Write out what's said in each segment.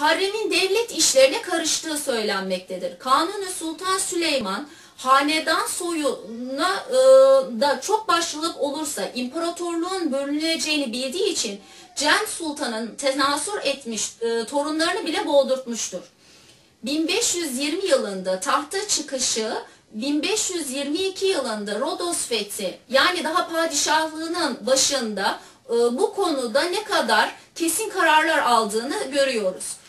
haremin devlet işlerine karıştığı söylenmektedir. Kanuni Sultan Süleyman hanedan soyuna e, da çok başlılık olursa imparatorluğun bölüneceğini bildiği için Cem Sultan'ın tenasür etmiş e, torunlarını bile boğdurtmuştur. 1520 yılında tahta çıkışı 1522 yılında Rodos fethi yani daha padişahlığının başında e, bu konuda ne kadar kesin kararlar aldığını görüyoruz.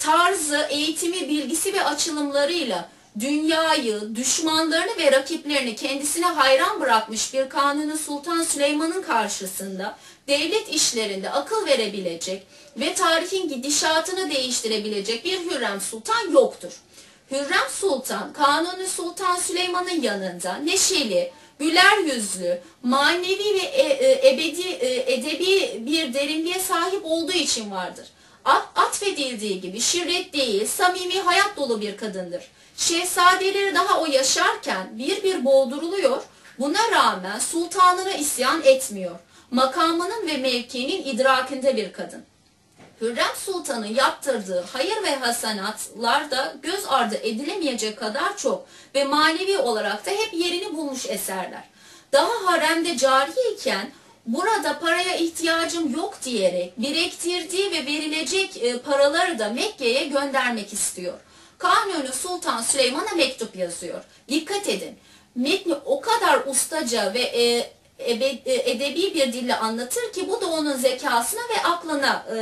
Tarzı, eğitimi, bilgisi ve açılımlarıyla dünyayı, düşmanlarını ve rakiplerini kendisine hayran bırakmış bir Kanuni Sultan Süleyman'ın karşısında devlet işlerinde akıl verebilecek ve tarihin gidişatını değiştirebilecek bir Hürrem Sultan yoktur. Hürrem Sultan, Kanuni Sultan Süleyman'ın yanında neşeli, güler yüzlü, manevi ve e, e, ebedi, e, edebi bir derinliğe sahip olduğu için vardır. At, atfedildiği gibi şirret değil, samimi hayat dolu bir kadındır. Şehzadeleri daha o yaşarken bir bir boğduruluyor, buna rağmen sultanına isyan etmiyor. Makamının ve mevkinin idrakinde bir kadın. Hürrem Sultan'ın yaptırdığı hayır ve hasenatlar da göz ardı edilemeyecek kadar çok ve manevi olarak da hep yerini bulmuş eserler. Daha haremde cariyken burada paraya ihtiyacım yok diyerek biriktirdiği ve verilecek e, paraları da Mekke'ye göndermek istiyor. Kanuni Sultan Süleyman'a mektup yazıyor. Dikkat edin. Metni o kadar ustaca ve e, e, edebi bir dille anlatır ki bu da onun zekasına ve aklına e,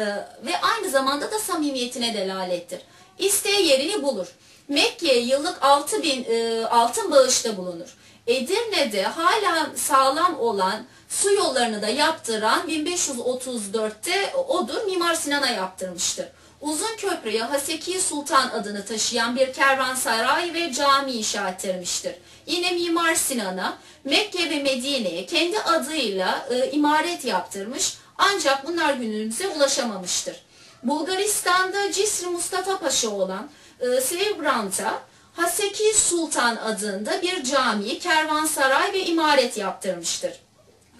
ve aynı zamanda da samimiyetine delalettir. İsteği yerini bulur. Mekke'ye yıllık 6 bin e, altın bağışta bulunur. Edirne'de hala sağlam olan su yollarını da yaptıran 1534'te odur Mimar Sinan'a yaptırmıştır. Uzun köprüye Haseki Sultan adını taşıyan bir kervansaray ve cami inşa ettirmiştir. Yine Mimar Sinan'a Mekke ve Medine'ye kendi adıyla e, imaret yaptırmış ancak bunlar günümüze ulaşamamıştır. Bulgaristan'da Cisri Mustafa Paşa olan e, Sivbrant'a Haseki Sultan adında bir cami, kervansaray ve imaret yaptırmıştır.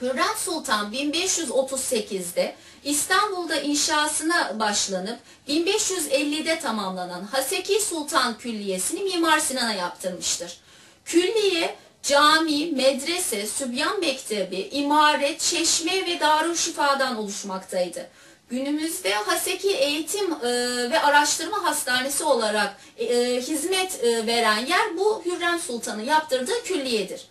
Hürrem Sultan 1538'de İstanbul'da inşasına başlanıp 1550'de tamamlanan Haseki Sultan Külliyesi'ni Mimar Sinan'a yaptırmıştır. Külliye cami, medrese, sübyan mektebi, imaret, çeşme ve darüşşifadan oluşmaktaydı. Günümüzde Haseki Eğitim e, ve Araştırma Hastanesi olarak e, hizmet e, veren yer bu Hürrem Sultan'ın yaptırdığı külliyedir.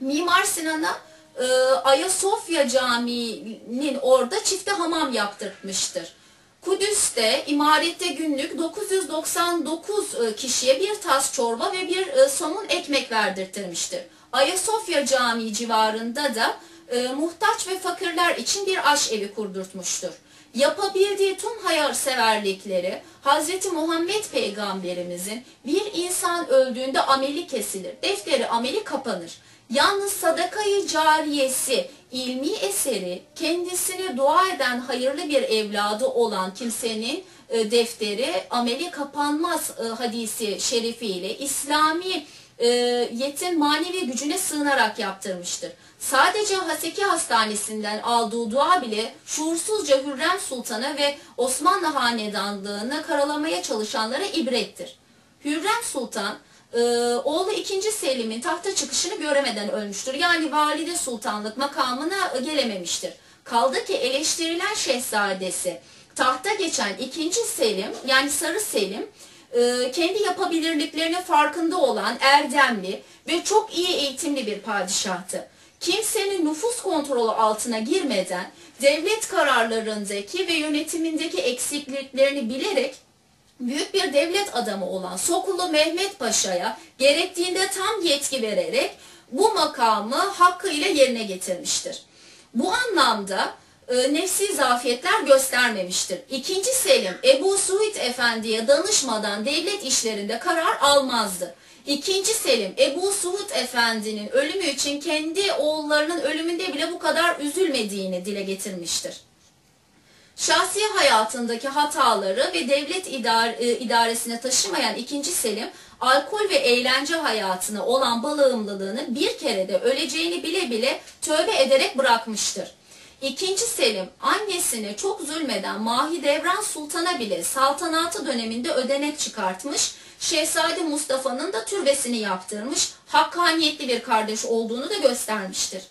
Mimar Sinan'a e, Ayasofya Camii'nin orada çifte hamam yaptırmıştır. Kudüs'te imarette günlük 999 e, kişiye bir tas çorba ve bir e, somun ekmek verdirtirmiştir. Ayasofya Camii civarında da e, muhtaç ve fakirler için bir aş evi kurdurtmuştur. Yapabildiği tüm hayırseverlikleri Hz. Muhammed Peygamberimizin bir insan öldüğünde ameli kesilir, defteri ameli kapanır. Yalnız sadakayı cariyesi, ilmi eseri, kendisine dua eden hayırlı bir evladı olan kimsenin e, defteri ameli kapanmaz e, hadisi şerifiyle İslami e, yetin manevi gücüne sığınarak yaptırmıştır. Sadece Haseki Hastanesi'nden aldığı dua bile şuursuzca Hürrem Sultan'a ve Osmanlı Hanedanlığını karalamaya çalışanlara ibrettir. Hürrem Sultan e, oğlu 2. Selim'in tahta çıkışını göremeden ölmüştür. Yani valide sultanlık makamına gelememiştir. Kaldı ki eleştirilen şehzadesi tahta geçen 2. Selim yani Sarı Selim e, kendi yapabilirliklerinin farkında olan erdemli ve çok iyi eğitimli bir padişahtı. Kimsenin nüfus kontrolü altına girmeden devlet kararlarındaki ve yönetimindeki eksikliklerini bilerek büyük bir devlet adamı olan Sokulu Mehmet Paşa'ya gerektiğinde tam yetki vererek bu makamı hakkıyla yerine getirmiştir. Bu anlamda e, nefsi zafiyetler göstermemiştir. İkinci Selim Ebu Suud Efendi'ye danışmadan devlet işlerinde karar almazdı. İkinci Selim Ebu Suud Efendi'nin ölümü için kendi oğullarının ölümünde bile bu kadar üzülmediğini dile getirmiştir. Şahsi hayatındaki hataları ve devlet e, idaresine taşımayan ikinci Selim, alkol ve eğlence hayatına olan bağımlılığını bir kere de öleceğini bile bile tövbe ederek bırakmıştır. İkinci Selim annesine çok zulmeden Mahidevran Sultan'a bile saltanatı döneminde ödenek çıkartmış, Şehzade Mustafa'nın da türbesini yaptırmış, hakkaniyetli bir kardeş olduğunu da göstermiştir.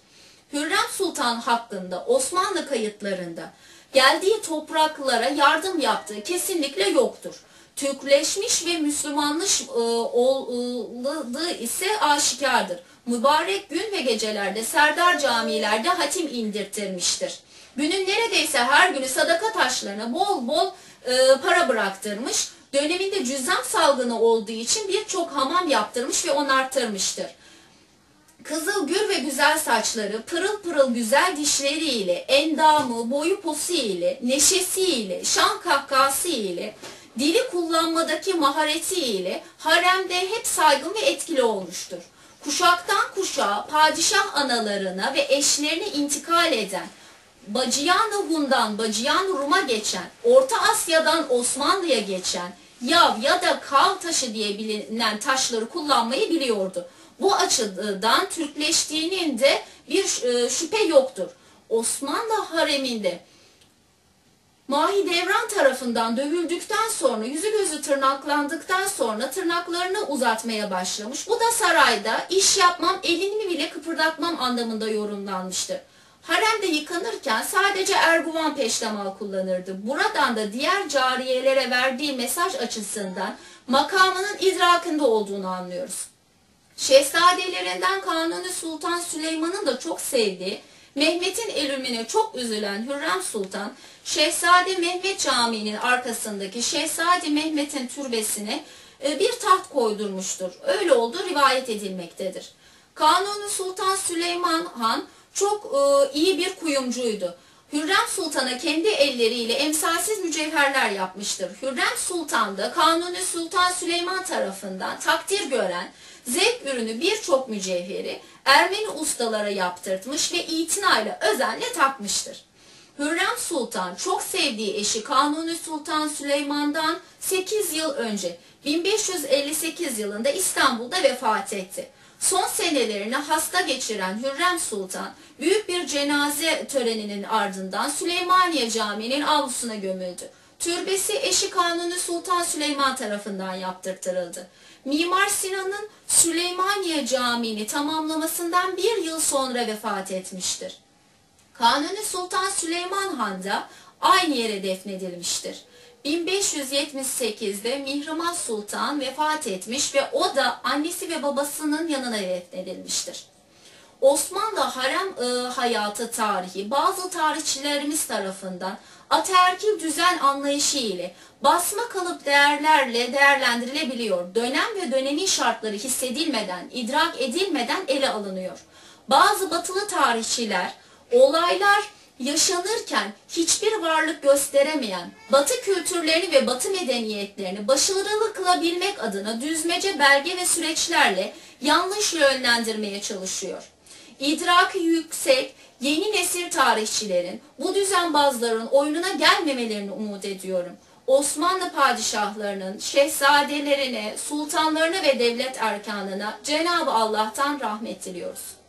Hürrem Sultan hakkında Osmanlı kayıtlarında geldiği topraklara yardım yaptığı kesinlikle yoktur. Türkleşmiş ve Müslümanmış e, oldığı ise aşikardır. Mübarek gün ve gecelerde Serdar camilerde hatim indirtirmiştir. Günün neredeyse her günü sadaka taşlarına bol bol e, para bıraktırmış. Döneminde cüzzam salgını olduğu için birçok hamam yaptırmış ve onarttırmıştır. Kızıl gür ve güzel saçları, pırıl pırıl güzel dişleriyle, endamı, boyu posu ile, neşesiyle, şan kahkası ile, dili kullanmadaki mahareti ile haremde hep saygın ve etkili olmuştur. Kuşaktan kuşağa padişah analarına ve eşlerine intikal eden, Bacıyan Hun'dan Bacıyan Rum'a geçen, Orta Asya'dan Osmanlı'ya geçen, yav ya da kav taşı diye bilinen taşları kullanmayı biliyordu. Bu açıdan Türkleştiğinin de bir e, şüphe yoktur. Osmanlı hareminde Mahidevran tarafından dövüldükten sonra yüzü gözü tırnaklandıktan sonra tırnaklarını uzatmaya başlamış. Bu da sarayda iş yapmam elini bile kıpırdatmam anlamında yorumlanmıştır. Haremde yıkanırken sadece Erguvan peştemal kullanırdı. Buradan da diğer cariyelere verdiği mesaj açısından makamının idrakında olduğunu anlıyoruz. Şehzadelerinden Kanuni Sultan Süleyman'ın da çok sevdiği, Mehmet'in ölümüne çok üzülen Hürrem Sultan, Şehzade Mehmet Camii'nin arkasındaki Şehzade Mehmet'in türbesine e, bir taht koydurmuştur. Öyle olduğu rivayet edilmektedir. Kanuni Sultan Süleyman Han çok e, iyi bir kuyumcuydu. Hürrem Sultan'a kendi elleriyle emsalsiz mücevherler yapmıştır. Hürrem Sultan da Kanuni Sultan Süleyman tarafından takdir gören zevk ürünü birçok mücevheri Ermeni ustalara yaptırtmış ve itinayla özenle takmıştır. Hürrem Sultan çok sevdiği eşi Kanuni Sultan Süleyman'dan 8 yıl önce 1558 yılında İstanbul'da vefat etti. Son senelerini hasta geçiren Hürrem Sultan büyük bir cenaze töreninin ardından Süleymaniye Camii'nin avlusuna gömüldü. Türbesi eşi Kanuni Sultan Süleyman tarafından yaptırtırıldı. Mimar Sinan'ın Süleymaniye Camii'ni tamamlamasından bir yıl sonra vefat etmiştir. Kanuni Sultan Süleyman Han da aynı yere defnedilmiştir. 1578'de Mihrimah Sultan vefat etmiş ve o da annesi ve babasının yanına defnedilmiştir. Osmanlı harem e, hayatı tarihi bazı tarihçilerimiz tarafından ataerkil düzen anlayışı ile basma kalıp değerlerle değerlendirilebiliyor. Dönem ve dönemin şartları hissedilmeden, idrak edilmeden ele alınıyor. Bazı batılı tarihçiler olaylar yaşanırken hiçbir varlık gösteremeyen batı kültürlerini ve batı medeniyetlerini başarılı kılabilmek adına düzmece belge ve süreçlerle yanlış yönlendirmeye çalışıyor. İdraki yüksek, yeni nesil tarihçilerin, bu düzenbazların oyununa gelmemelerini umut ediyorum. Osmanlı padişahlarının, şehzadelerine, sultanlarına ve devlet erkanına Cenab-ı Allah'tan rahmet diliyoruz.